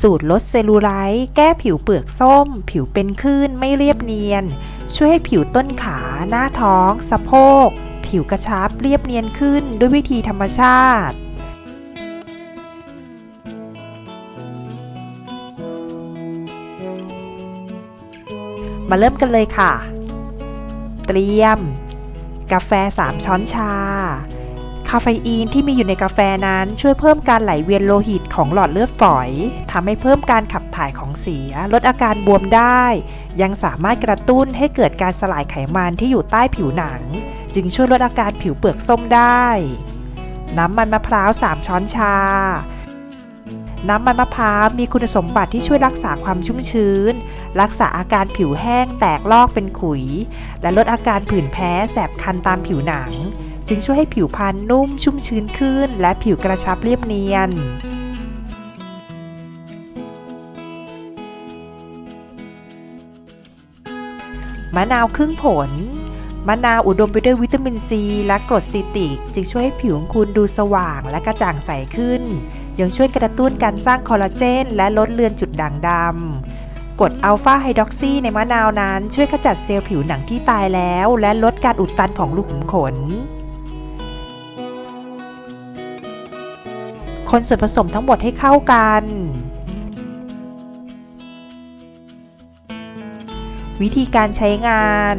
สูตรลดเซลลูไลท์แก้ผิวเปลือกส้ม ผิวเป็นคลื่นไม่เรียบเนียน ช่วยให้ผิวต้นขา หน้าท้อง สะโพก ผิวกระชับเรียบเนียนขึ้นด้วยวิธีธรรมชาติมาเริ่มกันเลยค่ะ เตรียม กาแฟ 3 ช้อนชาาเฟอีนที่มีอยู่ในกาแฟนั้นช่วยเพิ่มการไหลเวียนโลหิตของหลอดเลือดฝอยทำให้เพิ่มการขับถ่ายของเสีย ลดอาการบวมได้ ยังสามารถกระตุ้นให้เกิดการสลายไขมันที่อยู่ใต้ผิวหนัง จึงช่วยลดอาการผิวเปลือกส้มได้ น้ำมันมะพร้าว 3 ช้อนชา น้ำมันมะพร้าวมีคุณสมบัติที่ช่วยรักษาความชุ่มชื้น รักษาอาการผิวแห้งแตกลอกเป็นขุย และลดอาการผื่นแพ้แสบคันตามผิวหนัง จึงช่วยให้ผิวพรรณนุ่มชุ่มชื้นขึ้น และผิวกระชับเรียบเนียนมะนาวครึ่งผล มะนาวอุดมไปด้วยวิตามินซีและกรดซีตริก จึงช่วยให้ผิวของคุณดูสว่างและกระจ่างใสขึ้น ยังช่วยกระตุ้นการสร้างคอลลาเจน และลดเลือนจุดด่างดำกรดอัลฟาไฮดรอกซีในมะนาวนั้นช่วยขจัดเซลล์ผิวหนังที่ตายแล้ว และลดการอุดตันของรูขุมขน คนส่วนผสมทั้งหมดให้เข้ากัน วิธีการใช้งาน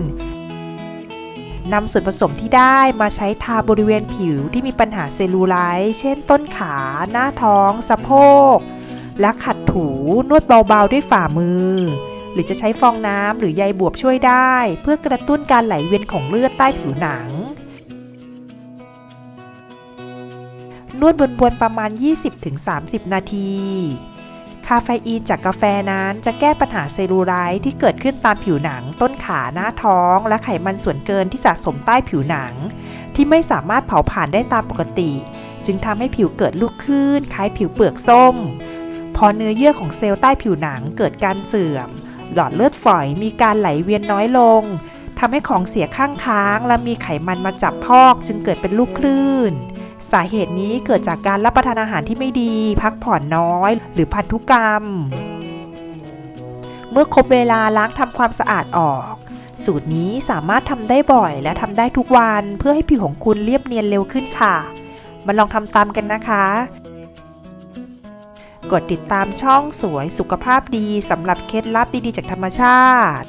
นำส่วนผสมที่ได้มาใช้ทาบริเวณผิวที่มีปัญหาเซลลูไลท์เช่นต้นขา หน้าท้อง สะโพก และขัดถูนวดเบาๆด้วยฝ่ามือ หรือจะใช้ฟองน้ำหรือใยบวบช่วยได้ เพื่อกระตุ้นการไหลเวียนของเลือดใต้ผิวหนัง นวดบนๆประมาณ 20-30 นาที คาเฟอีนจากกาแฟนั้นจะแก้ปัญหาเซลลูไลท์ที่เกิดขึ้นตามผิวหนัง ต้นขาหน้าท้อง และไขมันส่วนเกินที่สะสมใต้ผิวหนัง ที่ไม่สามารถเผาผลาญได้ตามปกติ จึงทำให้ผิวเกิดลูกคลื่นคล้ายผิวเปลือกส้ม พอเนื้อเยื่อของเซลล์ใต้ผิวหนังเกิดการเสื่อม หลอดเลือดฝอยมีการไหลเวียนน้อยลงทำให้ของเสียข้างค้าง และมีไขมันมาจับพอกจึงเกิดเป็นลูกคลื่น สาเหตุนี้เกิดจากการรับประทานอาหารที่ไม่ดี พักผ่อนน้อย หรือพันธุกรรม เมื่อครบเวลาล้างทำความสะอาดออก สูตรนี้สามารถทำได้บ่อยและทำได้ทุกวันเพื่อให้ผิวของคุณเรียบเนียนเร็วขึ้นค่ะ มาลองทำตามกันนะคะ กดติดตามช่องสวยสุขภาพดีสำหรับเคล็ดลับดีๆจากธรรมชาติ